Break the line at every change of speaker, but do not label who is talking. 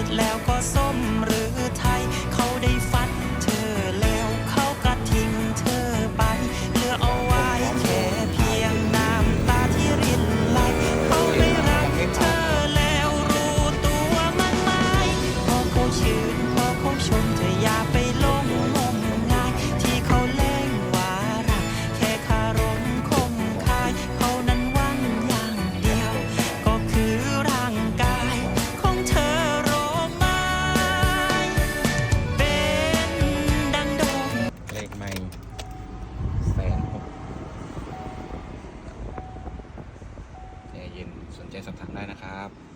ร็จแล้วก็ส สนใจสอบถามได้นะครับ